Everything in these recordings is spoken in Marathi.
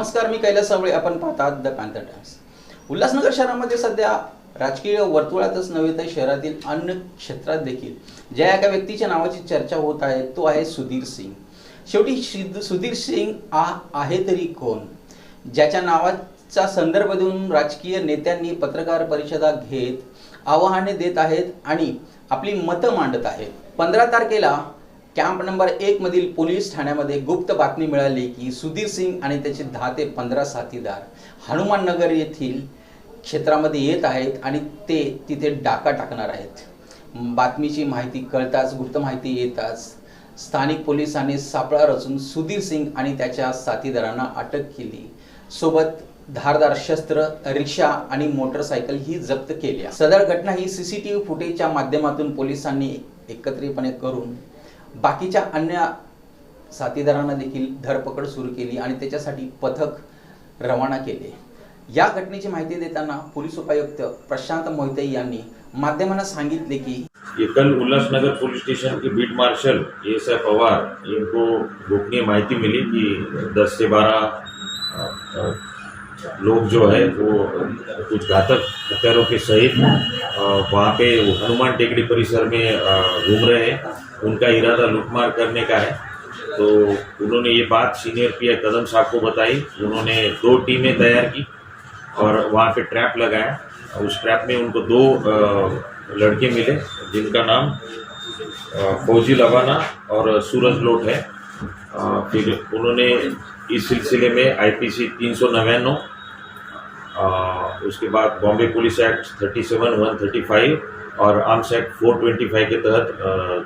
नमस्कार मी कैलास सावळे. आपण पाहतात द कांता टाइम्स. उल्हासनगर शहरामध्ये सध्या राजकीय वर्तुळातच नव्हे तर शहरातील अन्य क्षेत्रात देखील ज्या एका व्यक्तीच्या नावाची चर्चा होत आहे तो आहे सुधीर सिंग. शेवटी सुधीर सिंग आ आहे तरी कोण? ज्याच्या नावाचा संदर्भ देऊन राजकीय नेत्यांनी पत्रकार परिषदा घेत आवाहने देत आहेत आणि आपली मतं मांडत आहेत. पंधरा तारखेला कॅम्प नंबर एक मधील पोलीस ठाण्यामध्ये गुप्त बातमी मिळाली की सुधीर सिंग आणि त्याचे दहा ते पंधरा साथीदार हनुमान नगर येथील क्षेत्रामध्ये येत आहेत आणि ते तिथे डाका टाकणार आहेत. बातमीची माहिती कळताच गुप्त माहिती येताच स्थानिक पोलिसांनी सापळा रचून सुधीर सिंग आणि त्याच्या साथीदारांना अटक केली. सोबत धारदार शस्त्र रिक्षा आणि मोटरसायकल ही जप्त केल्या. सदर घटना ही सीसीटीव्ही फुटेजच्या माध्यमातून पोलिसांनी एकत्रितपणे करून बाकीच्या अन्य साथीदारांना देखील धरपकड सुरू केली आणि त्याच्यासाठी पथक रवाना केले. या घटनेची माहिती देताना पोलीस उपायुक्त प्रशांत मोहिते यांनी माध्यमांना सांगितले की ये कल उल्लासनगर पुलिस स्टेशन के beat marshal S F Pawar इनको गोपनीय माहिती मिली कि 10 से 12 लोग जो है वो कुछ घातक हथियारों के सहित वहाँ पे हनुमान टेकड़ी परिसर में घूम रहे हैं। उनका इरादा लूटमार करने का है। तो उन्होंने ये बात सीनियर पी कदम साहब को बताई। उन्होंने दो टीमें तैयार की और वहाँ पे ट्रैप लगाया। उस ट्रैप में उनको दो लड़के मिले, जिनका नाम फौजी लवाना और सूरज लोट है। फिर उन्होंने इस सिलसिले में आईपीसी तीन सौ उसके बाद Bombay police act thirty seven, one thirty five और arms act four twenty five के तहत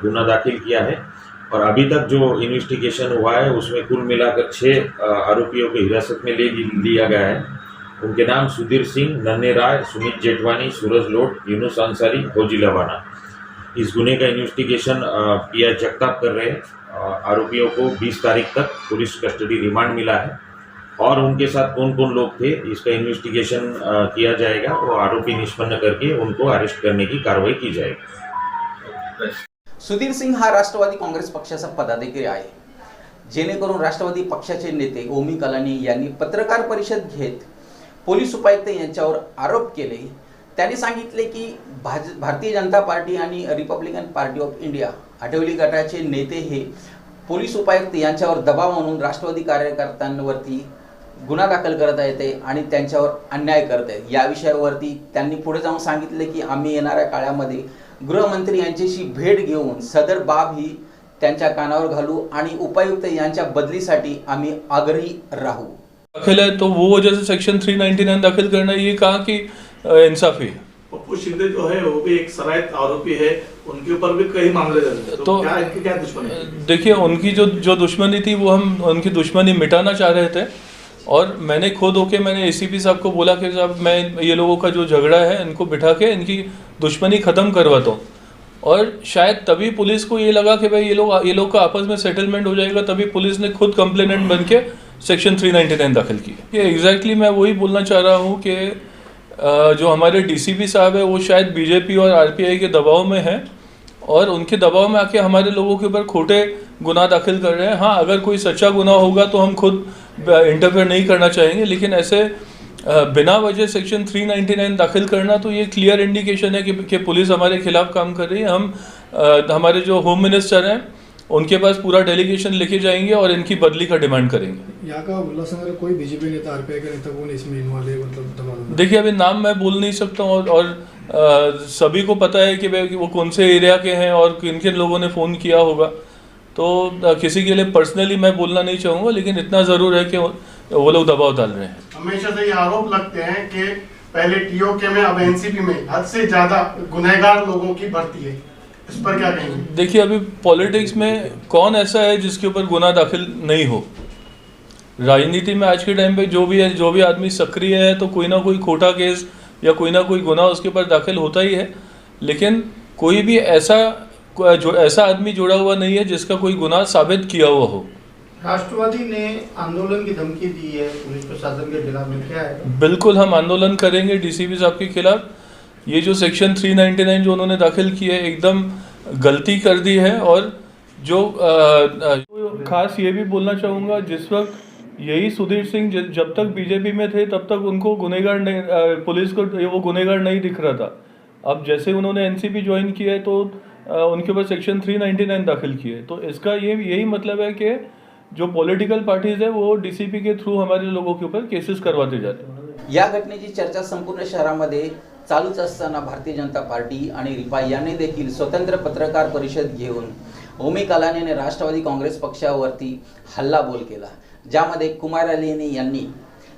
गुना दाखिल किया है। और अभी तक जो इन्वेस्टिगेशन हुआ है, उसमें कुल मिलाकर छः आरोपियों को हिरासत में ले लिया गया है। उनके नाम सुधीर सिंह, नन्हे राय, सुमित जेठवानी, सूरज लोट, यूनुस अंसारी, फौजी लवाना। इस गुने का इन्वेस्टिगेशन पी आई जगताप कर रहे हैं। आरोपियों को 20 तारीख तक पुलिस कस्टडी रिमांड मिला है। और उनके साथ कौन कौन लोग थे इसका इन्वेस्टिगेशन किया जाएगा और आरोपी निष्पन्न करके उनको अरेस्ट करने की कार्रवाई की जाएगी। सुधीर सिंग हा राष्ट्रवादी काँग्रेस पक्षाचा पदाधिकारी आहे. जेणेकरून राष्ट्रवादी पक्षाचे नेते ओमी कलानी यांनी पत्रकार परिषद घेत पोलीस उपायुक्त यांच्यावर आरोप केले. त्यांनी सांगितले की भाज भारतीय जनता पार्टी आणि Republican party of India Athawale गटाचे नेते हे पोलीस उपायुक्त यांच्यावर दबाव म्हणून राष्ट्रवादी कार्यकर्त्यांवरती गुन्हा दाखल करत आहेत ते आणि त्यांच्यावर अन्याय करत आहेत या विषयावरती त्यांनी पुढे जाऊन सांगितले की आम्ही येणाऱ्या काळामध्ये गृहमंत्री यांच्याशी भेट घेऊन सदर बाब ही त्यांच्या कानावर घालू आणि उपायुक्त यांच्या बदलीसाठी आम्ही आग्रही राहू. दाखिल है तो वो वजह से सेक्शन 399 दाखिल करना ये कहा कि अ, इंसाफी है पप्पू शिंदे जो है वो भी एक सरायत आरोपी है उनके ऊपर भी कई मामले दर्ज हैं। तो, तो- क्या इनकी क्या दुश्मनी है? देखिए उनकी जो जो दुश्मनी थी वो हम उनकी दुश्मनी मिटाना चाह रहे थे। और मैंने खुद होके मैंने एसीपी साहब को बोला कि साहब, मैं ये लोगों का जो झगड़ा है, इनको बिठा के इनकी दुश्मनी ख़त्म करवाता हूँ और शायद तभी पुलिस को ये लगा कि भाई ये लोग ये लोग का आपस में सेटलमेंट हो जाएगा, तभी पुलिस ने खुद कंप्लेनेंट बन के सेक्शन 399 दाखिल की ये एग्जैक्टली मैं वही बोलना चाह रहा हूँ कि जो हमारे डीसीपी साहब है, वो शायद बीजेपी और आरपीआई के दबाव में है और उनके दबाव में आके हमारे लोगों के ऊपर खोटे गुनाह दाखिल कर रहे हैं। हाँ अगर कोई सच्चा गुनाह होगा तो हम खुद इंटरफेयर नहीं करना चाहेंगे लेकिन ऐसे बिना वजह सेक्शन 399 दाखिल करना तो ये क्लियर इंडिकेशन है कि, कि पुलिस हमारे खिलाफ काम कर रही है। हम अ, हमारे जो होम मिनिस्टर हैं उनके पास पूरा डेलीगेशन लेके जाएँगे और इनकी बदली का डिमांड करेंगे। यहाँ का उल्लासनगर कोई बीजेपी नेता आरपीआई का नेता कौन इसमें मतलब देखिए अभी नाम मैं बोल नहीं सकता हूँ और, और अ, सभी को पता है कि वो कौन से एरिया के हैं और किन किन लोगों ने फ़ोन किया होगा। तो किसी के लिए पर्सनली मैं बोलना नहीं चाहूँगा लेकिन इतना ज़रूर है कि वो लोग दबाव डाल रहे हैं। हमेशा से ये आरोप लगते हैं कि पहले टीओके में अब एनसीपी में हद से ज़्यादा गुनहगार लोगों की भर्ती है। इस पर क्या कहेंगे? देखिए अभी पॉलिटिक्स में कौन ऐसा है जिसके ऊपर गुना दाखिल नहीं हो? राजनीति में आज के टाइम पे जो भी है जो भी आदमी सक्रिय है तो कोई ना कोई खोटा केस या कोई ना कोई गुना उसके ऊपर दाखिल होता ही है। लेकिन कोई भी ऐसा जो ऐसा आदमी जुड़ा हुआ नहीं है जिसका कोई गुनाह साबित किया हुआ हो। राष्ट्रवादी ने आंदोलन की धमकी दी है पुलिस प्रशासन के खिलाफ में क्या है। बिल्कुल हम आंदोलन करेंगे डीसीपी साहब के खिलाफ। ये जो सेक्शन 399 जो उन्होंने दाखिल की है एकदम गलती कर दी है और जो अ, अ, खास ये भी बोलना चाहूँगा जिस वक्त यही सुधीर सिंह जब तक बीजेपी में थे तब तक उनको गुनेगार नहीं पुलिस को वो गुनेगार नहीं दिख रहा था। अब जैसे उन्होंने एनसीपी ज्वाइन किया है तो उनके ऊपर सेक्शन 399 दाखिल किए। तो इसका ये यही मतलब है कि जो पॉलिटिकल पार्टीज है वो डीसीपी के थ्रू हमारे लोगों के ऊपर केसेस करवाते जाते हैं। या घटनेची चर्चा संपूर्ण शहरामध्ये चालूच असताना भारतीय जनता पार्टी आणि रिपाई यांनी देखील स्वतंत्र पत्रकार परिषद घेऊन ओमी कलानीने राष्ट्रवादी काँग्रेस पक्षावरती हल्ला बोल केला ज्यामध्ये कुमार अलीनी यांनी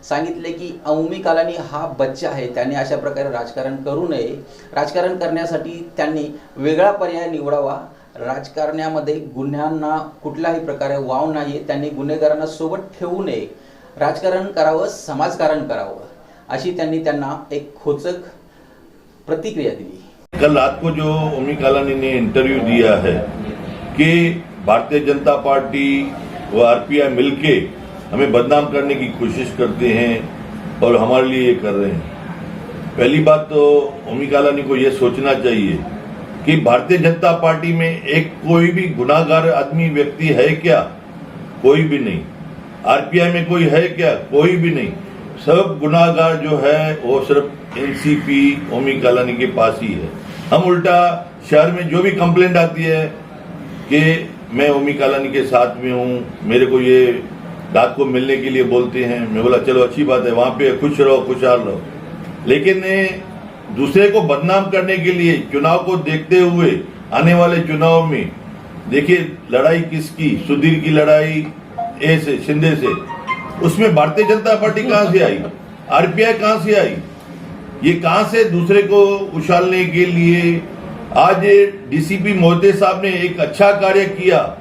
सांगितले की अवमी कालानी हा बच्चा आहे त्याने अशा प्रकारे राजकारण करू नये. राजकारण करण्यासाठी त्यांनी वेगळा पर्याय निवडावा. राजकारण्यामध्ये गुन्ह्यांना कुठल्याही प्रकारे वाव नाही त्यांनी गुन्हेगारांना सोबत ठेवू नये. राजकारण करावं समाजकारण करावं अशी त्यांनी त्यांना एक खोचक प्रतिक्रिया दिली. कल रात को जो ओमी कालानी ने इंटरव्यू दिया है कि भारतीय जनता पार्टी व आरपीआई मिलके हमें बदनाम करने की कोशिश करते हैं और हमारे लिए ये कर रहे हैं। पहली बात तो ओमी कालानी को यह सोचना चाहिए कि भारतीय जनता पार्टी में एक कोई भी गुनाहगार आदमी व्यक्ति है क्या? कोई भी नहीं। आरपीआई में कोई है क्या? कोई भी नहीं। सब गुनाहगार जो है, वो सिर्फ़ एनसीपी ओमी कालानी के पास ही है। हम उल्टा शहर में जो भी कंप्लेंट आती है कि मैं ओमी कालानी के साथ में हूँ, मेरे को ये रात को मिलने के लिए बोलते हैं। मैं बोला, चलो, अच्छी बात है, वहाँ पे खुश रहो, खुशहाल रहो। लेकिन दूसरे को बदनाम करने के लिए चुनाव को देखते हुए आने वाले चुनाव में, देखिए, लड़ाई किसकी? सुधीर की लड़ाई, ए से, शिंदे से। उसमें भारतीय जनता पार्टी कहाँ से आई? आरपीआई कहाँ से आई? ये कहाँ से दूसरे को उछालने के लिए? आज डीसीपी मोहते साहब ने एक अच्छा कार्य किया,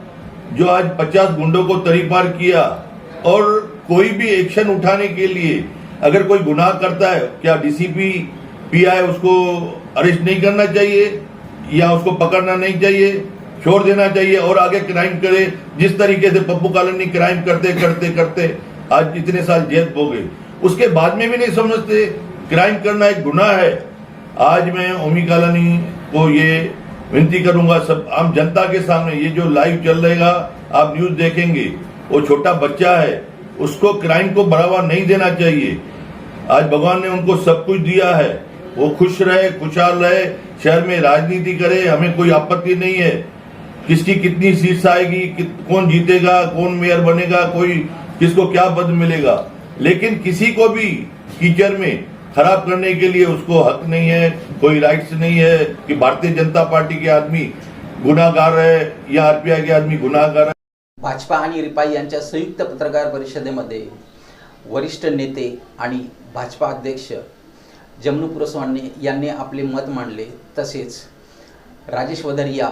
जो आज 50 गुंडों को तरीपार किया। और कोई भी एक्शन उठाने के लिए अगर कोई गुनाह करता है, क्या डीसीपी पीआई उसको अरेस्ट नहीं करना चाहिए? या उसको पकड़ना नहीं चाहिए? छोड़ देना चाहिए और आगे क्राइम करे? जिस तरीके से पप्पू कालनी क्राइम करते करते करते आज इतने साल जेल गए। उसके बाद में भी नहीं समझते क्राइम करना एक गुनाह है। आज मैं ओमी कालानी को ये विनती करूँगा सब आम जनता के सामने। ये जो लाइव चल रहेगा, आप न्यूज़ देखेंगे। वो छोटा बच्चा है, उसको क्राइम को बढ़ावा नहीं देना चाहिए। आज भगवान ने उनको सब कुछ दिया है। वो खुश रहे, खुशहाल रहे, शहर में राजनीति करे, हमें कोई आपत्ति नहीं है। किसकी कितनी सीट्स आएगी, कित- कौन जीतेगा, कौन मेयर बनेगा, कोई किसको क्या पद मिलेगा। लेकिन किसी को भी कीचड़ में खराब करने के लिए उसको हक नहीं है, कोई राइट्स नहीं है कि भारतीय जनता पार्टी के आदमी गुनाहगार है या आरपीआई के आदमी गुनाहगार है भाजपा आणि रिपाई यांच्या संयुक्त पत्रकार परिषदेमध्ये वरिष्ठ नेते आणि भाजपा अध्यक्ष जमनू पुरस्वामी यांनी आपले मत मांडले. तसेच राजेश वधरिया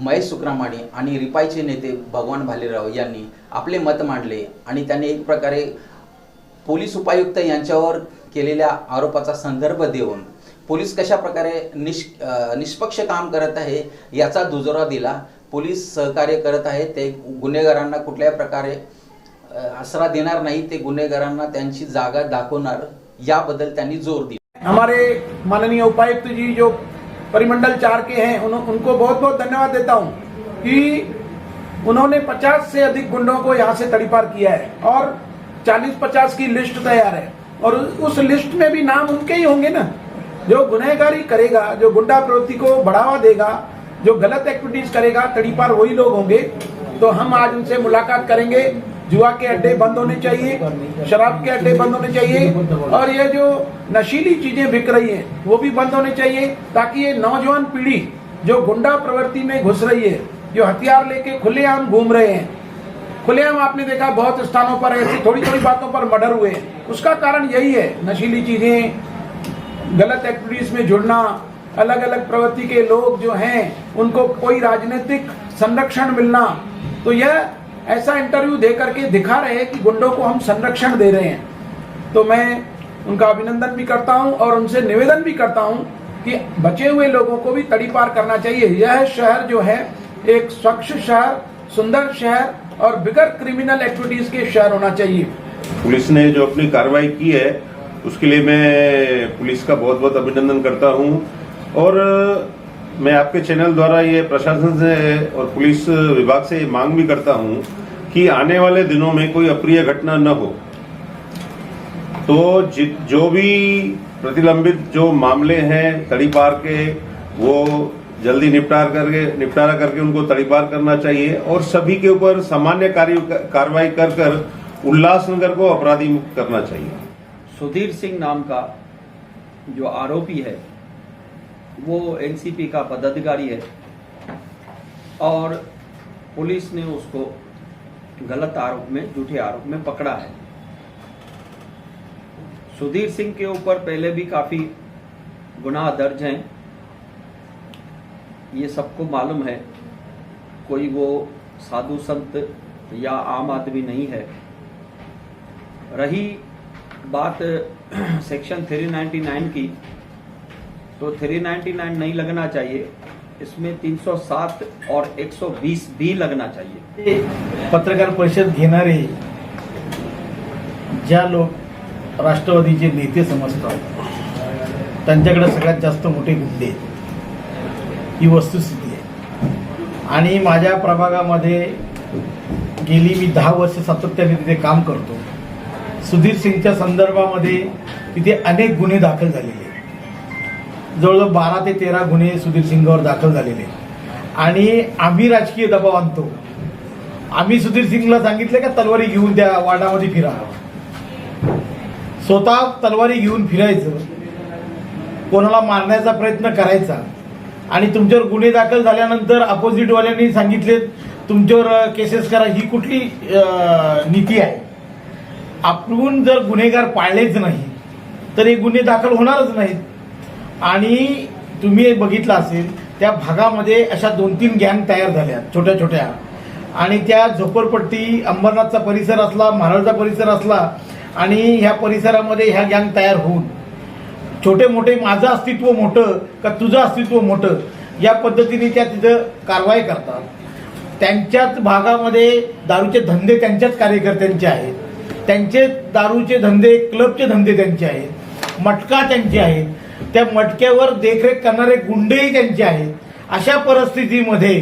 महेश सुक्रामाणी आणि रिपाईचे नेते भगवान भालेराव यांनी आपले मत मांडले आणि त्यांनी एक प्रकारे पोलीस उपायुक्त यांच्यावर केलेल्या आरोपाचा संदर्भ देऊन पोलीस कशा प्रकारे निष निष्पक्ष काम करत आहे याचा दुजोरा दिला. पोलीस सहकार्य करत आहे ते गुन्हेगारांना कुठल्याही प्रकारे आसरा देणार नाही. ते गुन्हेगारांना त्यांची जागा दाखवणार. याबद्दल त्यांनी ज़ोर दिला. हमारे माननीय उपायुक्त जी जो परिमंडल चार के हैं उन, उनको बहुत बहुत धन्यवाद देता हूँ कि उन्होंने 50 से अधिक गुंडों को यहाँ से तड़ीपार किया है और 40-50 की लिस्ट तैयार है। और उस लिस्ट में भी नाम उनके ही होंगे ना। जो गुनहगारी करेगा जो गुंडा प्रवृत्ति को बढ़ावा देगा जो गलत एक्टिविटीज़ करेगा, तड़ीपार वही लोग होंगे। तो हम आज उनसे मुलाकात करेंगे। जुआ के अड्डे बंद होने चाहिए, शराब के अड्डे बंद होने चाहिए, और ये जो नशीली चीज़ें बिक रही हैं, वो भी बंद होने चाहिए, ताकि ये नौजवान पीढ़ी जो गुंडा प्रवृत्ति में घुस रही है, जो हथियार लेके खुलेआम घूम रहे हैं। खुलेआम आपने देखा, बहुत स्थानों पर ऐसी थोड़ी थोड़ी बातों पर मर्डर हुए उसका कारण यही है, नशीली चीज़ें, गलत एक्टिविटीज़ में जुड़ना अलग अलग प्रवृत्ति के लोग जो हैं, उनको कोई राजनीतिक संरक्षण मिलना। तो यह ऐसा इंटरव्यू दे करके दिखा रहे हैं कि गुंडों को हम संरक्षण दे रहे हैं। तो मैं उनका अभिनंदन भी करता हूँ और उनसे निवेदन भी करता हूँ कि बचे हुए लोगों को भी तड़ी पार करना चाहिए। यह शहर जो है, एक स्वच्छ शहर, सुंदर शहर और बिगर क्रिमिनल एक्टिविटीज़ के शहर होना चाहिए। पुलिस ने जो अपनी कार्रवाई की है, उसके लिए मैं पुलिस का बहुत बहुत अभिनंदन करता हूँ। और मैं आपके चैनल द्वारा ये प्रशासन से और पुलिस विभाग से ये मांग भी करता हूँ कि आने वाले दिनों में कोई अप्रिय घटना न हो। तो जो भी प्रतिलंबित जो मामले हैं तड़ीपार के, वो जल्दी निपटार करके, निपटारा करके उनको तड़ीपार करना चाहिए और सभी के ऊपर सामान्य कार्य, कार्रवाई कर कर उल्लासनगर को अपराधी मुक्त करना चाहिए। सुधीर सिंह नाम का जो आरोपी है वो एनसीपी का पदाधिकारी है। और पुलिस ने उसको गलत आरोप में, झूठे आरोप में पकड़ा है। सुधीर सिंह के ऊपर पहले भी काफ़ी गुनाह दर्ज हैं। ये सबको मालूम है। कोई वो साधु संत या आम आदमी नहीं है। रही बात सेक्शन 399 की तो 399 नहीं लगना चाहिए। इसमें 307 और 120 भी लगना चाहिए। पत्रकार परिषद घेणारे ज्या लोक राष्ट्रवादीचे नेते समजतात त्यांच्याकडे सगळ्यात जास्त मोठे मुद्दे ही वस्तुस्थिती आहे. आणि माझ्या प्रभागामध्ये गेली मी दहा वर्ष सातत्याने तिथे काम करतो. सुधीर सिंगच्या संदर्भामध्ये तिथे अनेक गुन्हे दाखल झालेले जवळजवळ बारा ते तेरा गुन्हे सुधीर सिंगावर दाखल झालेले. आणि आम्ही राजकीय दबाव आणतो. आम्ही सुधीर सिंगला सांगितलं का तलवारी घेऊन त्या वार्डामध्ये फिरा स्वतः तलवारी घेऊन फिरायचं. कोणाला मारण्याचा प्रयत्न करायचा. आणि तुमच्यावर गुन्हे दाखल झाल्यानंतर अपोजिटवाल्यांनी सांगितले तुमच्यावर केसेस करा ही कुठली नीती आहे? आपण जर गुन्हेगार पाळलेच नाही तर हे गुन्हे दाखल होणारच नाहीत. आणि तुम्ही एक बघितलं असेल त्या भागामध्ये अशा दोन तीन गँग तयार झाल्या छोट्या छोट्या. आणि त्या झोपडपट्टी अंबरनाथचा परिसर असला महाराजचा परिसर असला आणि ह्या परिसरामध्ये ह्या गँग तयार होऊन. छोटे मोठे माझं अस्तित्व मोठं का तुझं अस्तित्व मोठं या पद्धतीने त्या तिथं कारवाई करतात. त्यांच्याच भागामध्ये दारूचे धंदे त्यांच्याच कार्यकर्त्यांचे आहेत. त्यांचे दारूचे धंदे क्लबचे धंदे त्यांचे आहेत. मटका त्यांचे आहेत. त्या मटक्यावर देखरेख करणारे गुंडेही त्यांचे आहेत. अशा परिस्थितीमध्ये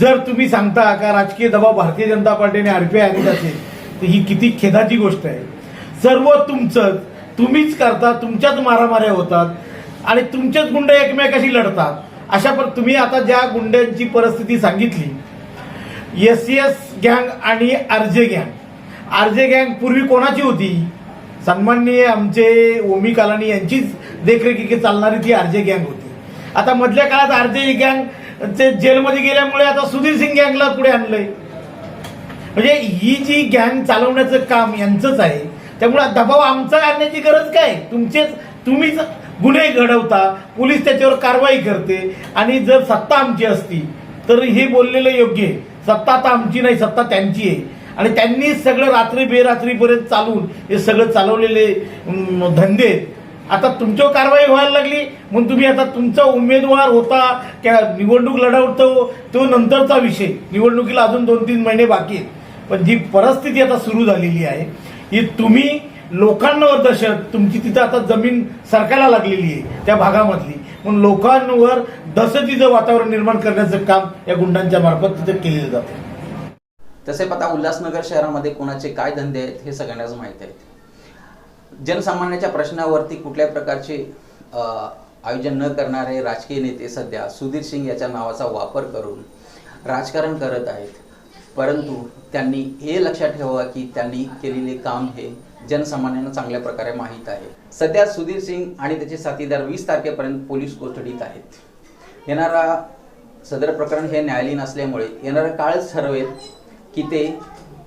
जर तुम्ही सांगता का राजकीय दबाव भारतीय जनता पार्टीने आरपीआय आणत असेल तर ही किती खेदाची गोष्ट आहे. सर्व तुमचं तुम्हीच करता तुमच्याच मारामाऱ्या होतात आणि तुमचेच गुंड एकमेकाशी लढतात. अशा पर तुम्ही आता ज्या गुंड्यांची परिस्थिती सांगितली एस सी एस गँग आणि आरजे गँग आरजे गँग पूर्वी कोणाची होती? सन्माननीय आमचे ओमी कालानी यांचीच देखरेखी चालणारी ती आरजे गँग होती. आता मधल्या काळात आरजे गँग ते जेलमध्ये गेल्यामुळे आता सुधीर सिंग गँगला पुढे आणलंय. म्हणजे ही जी गँग चालवण्याचं काम यांचंच आहे त्यामुळे दबाव आमचा आणण्याची गरज काय? तुमचेच तुम्हीच गुन्हे घडवता पोलीस त्याच्यावर कारवाई करते आणि जर सत्ता आमची असती तर हे बोललेलं योग्य आहे. सत्ता आता आमची नाही सत्ता त्यांची आहे. आणि त्यांनी सगळं रात्री बेरात्रीपर्यंत चालून हे सगळं चालवलेले धंदे. आता तुमच्यावर कारवाई व्हायला लागली. म्हणून तुम्ही आता तुमचा उमेदवार होता त्या निवडणूक लढवतो तो नंतरचा विषय. निवडणुकीला अजून दोन तीन महिने बाकी आहेत. पण जी परिस्थिती आता सुरू झालेली आहे ही तुम्ही लोकांवर दहशत तुमची तिथं आता जमीन सरकायला लागलेली आहे त्या भागामधली. म्हणून लोकांवर दहशतीचं वातावरण निर्माण करण्याचं काम या गुंडांच्या मार्फत तिथं केलेलं जातं. तसे पता उल्हासनगर शहरामध्ये कोणाचे काय धंदे आहेत हे सगळ्यांनाच माहीत आहेत. जनसामान्याच्या प्रश्नावरती कुठल्या प्रकारचे आयोजन न करणारे राजकीय नेते सध्या सुधीर सिंग याच्या नावाचा वापर करून राजकारण करत आहेत. परंतु त्यांनी हे लक्षात ठेवा की त्यांनी केलेले काम हे जनसामान्यांना चांगल्या प्रकारे माहीत आहे. सध्या सुधीर सिंग आणि त्याचे साथीदार वीस तारखेपर्यंत पोलीस कोठडीत आहेत. येणारा सदर प्रकरण हे न्यायालयीन असल्यामुळे येणारा काळच ठरवेल की ते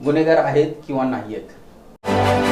गुन्हेगार आहेत किंवा नाही आहेत